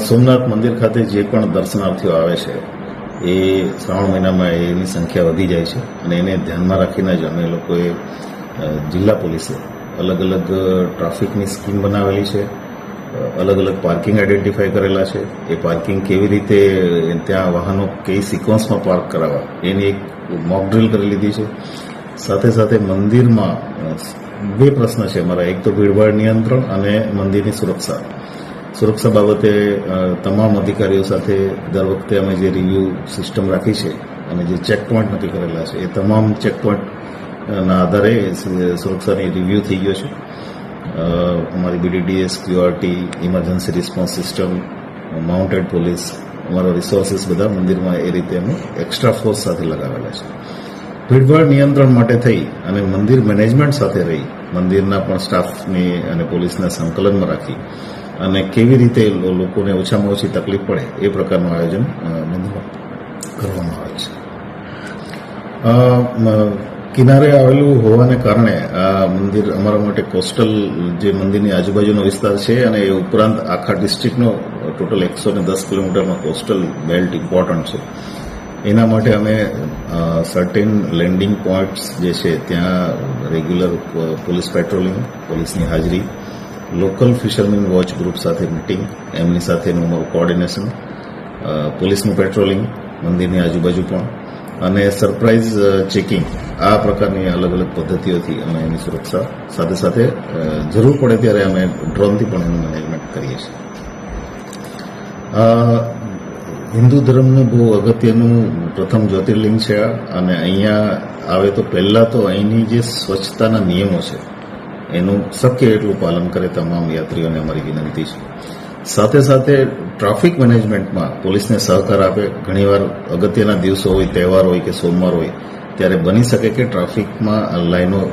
સોમનાથ મંદિર ખાતે જે પણ દર્શનાર્થીઓ આવે છે, એ શ્રાવણ મહિનામાં એની સંખ્યા વધી જાય છે અને એને ધ્યાનમાં રાખીને જ અમે લોકોએ જિલ્લા પોલીસે અલગ અલગ ટ્રાફિકની સ્કીમ બનાવેલી છે અલગ અલગ પાર્કિંગ આઈડેન્ટિફાઈ કરેલા છે. એ પાર્કિંગ કેવી રીતે ત્યાં વાહનો કઈ સિક્વન્સમાં પાર્ક કરાવવા, એની એક મોક ડ્રીલ કરી લીધી છે. સાથે સાથે મંદિરમાં બે પ્રશ્ન છે અમારા. એક તો ભીડભાડ નિયંત્રણ અને મંદિરની સુરક્ષા. સુરક્ષા બાબતે તમામ અધિકારીઓ સાથે દર વખતે અમે જે રિવ્યૂ સિસ્ટમ રાખી છે અને જે ચેક પોઈન્ટ નક્કી કરેલા છે, એ તમામ ચેક પોઈન્ટના આધારે સુરક્ષાની રિવ્યૂ થઈ ગયો છે. અમારી BDDS QRT emergency response system mounted police અમારા રિસોર્સિસ બધા મંદિરમાં એ રીતે અમે એક્સ્ટ્રા ફોર્સ સાથે લગાવેલા છે. ભીડભાડ નિયંત્રણ માટે થઈ અને મંદિર મેનેજમેન્ટ સાથે રહી, મંદિરના પણ સ્ટાફની અને પોલીસના સંકલનમાં રાખી અને કેવી રીતે લોકોને ઓછામાં ઓછી તકલીફ પડે એ પ્રકારનું આયોજન કરવામાં આવે છે. કિનારે આવેલું હોવાને કારણે આ મંદિર અમારા માટે કોસ્ટલ જે મંદિરની આજુબાજુનો વિસ્તાર છે અને એ ઉપરાંત આખા ડિસ્ટ્રિક્ટનો ટોટલ એકસો ને દસ કિલોમીટરનો કોસ્ટલ બેલ્ટ ઇમ્પોર્ટન્ટ છે. એના માટે અમે સર્ટેન લેન્ડિંગ પોઈન્ટ્સ જે છે, ત્યાં રેગ્યુલર પોલીસ પેટ્રોલિંગ પોલીસની હાજરી લોકલ ફિશરમેન વોચ ગ્રુપ સાથે મિટિંગ, એમની સાથેનું અમારું કોઓર્ડિનેશન પોલીસનું પેટ્રોલિંગ, મંદિરની આજુબાજુ પણ, અને સરપ્રાઇઝ ચેકિંગ, આ પ્રકારની અલગ અલગ પદ્ધતિઓથી અમે એની સુરક્ષા સાથે સાથે જરૂર પડે ત્યારે અમે ડ્રોનથી પણ એનું મેનેજમેન્ટ કરીએ છીએ. હિન્દુ ધર્મનું બહુ અગત્યનું પ્રથમ જ્યોતિર્લિંગ છે અને અહીંયા આવે તો પહેલા તો અહીંની જે સ્વચ્છતાના નિયમો છે એનું શક્ય એટલું પાલન કરે તમામ યાત્રીઓને અમારી વિનંતી છે. સાથે સાથે ટ્રાફિક મેનેજમેન્ટમાં પોલીસને સહકાર આપે. ઘણીવાર અગત્યના દિવસો હોય, તહેવાર હોય કે સોમવાર હોય, ત્યારે બની શકે કે ટ્રાફિકમાં લાઈનો